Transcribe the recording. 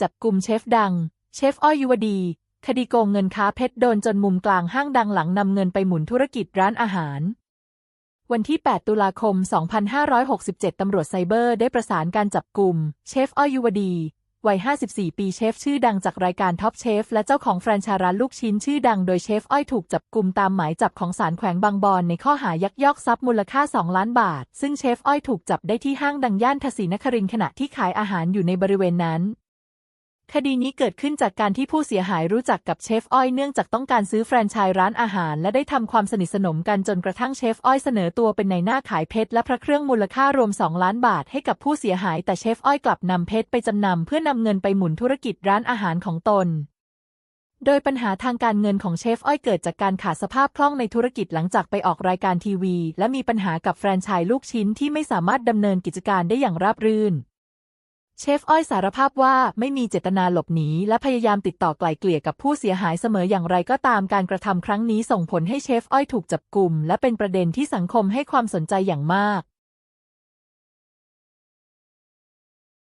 จับกลุ่มเชฟดัง เชฟอ้อยยุวดี คดีโกงเงินค้าเพชรโดนจนมุมกลางห้างดังหลังนำเงินไปหมุนธุรกิจร้านอาหาร วันที่ 8 ตุลาคม 2567 ตำรวจไซเบอร์ได้ประสานการจับกลุ่มเชฟอ้อยยุวดี วัย 54 ปีเชฟชื่อดังจากรายการท็อปเชฟและเจ้าของแฟรนไชส์ร้านลูกชิ้นชื่อดังโดยเชฟอ้อยถูกจับกลุ่มตามหมายจับของศาลแขวงบางบอนในข้อหายักยอกทรัพย์มูลค่า 2 ล้านบาท ซึ่งเชฟอ้อยถูกจับได้ที่ห้างดังย่านทศีนครินทร์ขณะที่ขายอาหารอยู่ในบริเวณนั้น คดีนี้เกิดขึ้นจากการที่ผู้เสียหายรู้จักกับเชฟอ้อยเนื่องจากต้องการซื้อแฟรนไชส์ร้านอาหาร และได้ทำความสนิทสนมกันจนกระทั่งเชฟอ้อยเสนอตัวเป็นในหน้าขายเพชรและพระเครื่องมูลค่ารวม 2 ล้านบาทให้กับผู้เสียหาย แต่เชฟอ้อยกลับนำเพชรไปจำนำเพื่อนำเงินไปหมุนธุรกิจร้านอาหารของตน โดยปัญหาทางการเงินของเชฟอ้อยเกิดจากการขาดสภาพคล่องในธุรกิจหลังจากไปออกรายการทีวี และมีปัญหากับแฟรนไชส์ลูกชิ้นที่ไม่สามารถดำเนินกิจการได้อย่างราบรื่น เชฟอ้อยสารภาพว่าไม่มีเจตนาหลบหนีและพยายามติดต่อไกล่เกลี่ยกับผู้เสียหายเสมออย่างไรก็ตามการกระทำครั้งนี้ส่งผลให้เชฟอ้อยถูกจับกลุ่มและเป็นประเด็นที่สังคมให้ความสนใจอย่างมาก